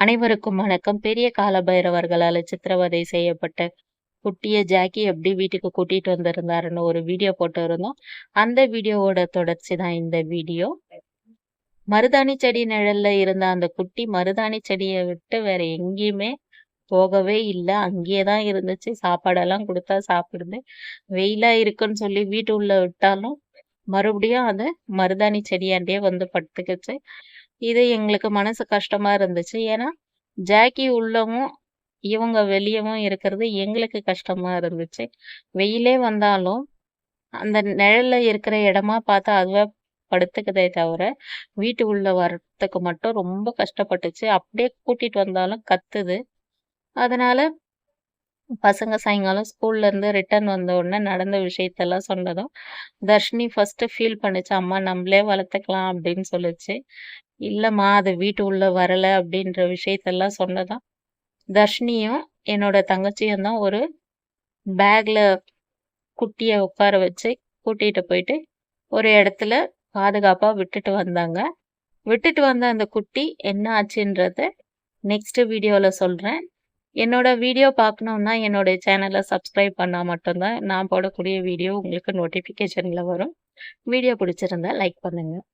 அனைவருக்கும் வணக்கம். பெரிய காலபைரவர்களால சித்திரவதை செய்யப்பட்ட குட்டிய ஜாக்கி எப்படி வீட்டுக்கு கூட்டிட்டு வந்திருந்தாருன்னு ஒரு வீடியோ போட்டு இருந்தோம் அந்த வீடியோவோட தொடர்ச்சி தான் இந்த வீடியோ. மருதாணி செடி நிழல்ல இருந்த அந்த குட்டி மருதாணி செடியை விட்டு வேற எங்கேயுமே போகவே இல்ல. அங்கேயே தான் இருந்துச்சு. சாப்பாடெல்லாம் கொடுத்தா சாப்பிடுது. வெயிலா இருக்குன்னு சொல்லி வீட்டு உள்ள விட்டாலும், மறுபடியும் அது மருதாணி செடியாண்டே வந்து படுத்துக்கிச்சு. இது எங்களுக்கு மனசு கஷ்டமாக இருந்துச்சு. ஏன்னா, ஜாக்கி உள்ளவும், இவங்க வெளியவும் இருக்கிறது எங்களுக்கு கஷ்டமாக இருந்துச்சு. வெயிலே வந்தாலும், அந்த நிழலில் இருக்கிற இடமா பார்த்து அதுவே படுத்துக்குதே தவிர, வீட்டு உள்ள வர்றதுக்கு மட்டும் ரொம்ப கஷ்டப்பட்டுச்சு. அப்படியே கூட்டிட்டு வந்தாலும் கத்துது. அதனால பசங்க சாயங்காலம் ஸ்கூல்ல இருந்து ரிட்டர்ன் வந்த உடனே நடந்த விஷயத்தெல்லாம் சொன்னதும், தர்ஷினி ஃபஸ்ட்டு ஃபீல் பண்ணுச்சு. அம்மா நம்மளே வளர்த்துக்கலாம் அப்படின்னு சொல்லிச்சு இல்லைம்மா அது வீட்டு உள்ளே வரலை அப்படின்ற விஷயத்தெல்லாம் சொன்னதான் தர்ஷினியும் என்னோட தங்கச்சியும் தான் ஒரு பேக்கில் குட்டியை உட்கார வச்சு கூட்டிகிட்டு போயிட்டு, ஒரு இடத்துல பாதுகாப்பாக விட்டுட்டு வந்தாங்க. விட்டுட்டு வந்த அந்த குட்டி என்ன ஆச்சுன்றத நெக்ஸ்ட் வீடியோவில் சொல்கிறேன் என்னோட வீடியோ பார்க்கணுன்னா என்னோட சேனலை சப்ஸ்கிரைப் பண்ணால் மட்டும்தான் நான் போடக்கூடிய வீடியோ உங்களுக்கு நோட்டிஃபிகேஷனில் வரும். வீடியோ பிடிச்சிருந்தா லைக் பண்ணுங்கள்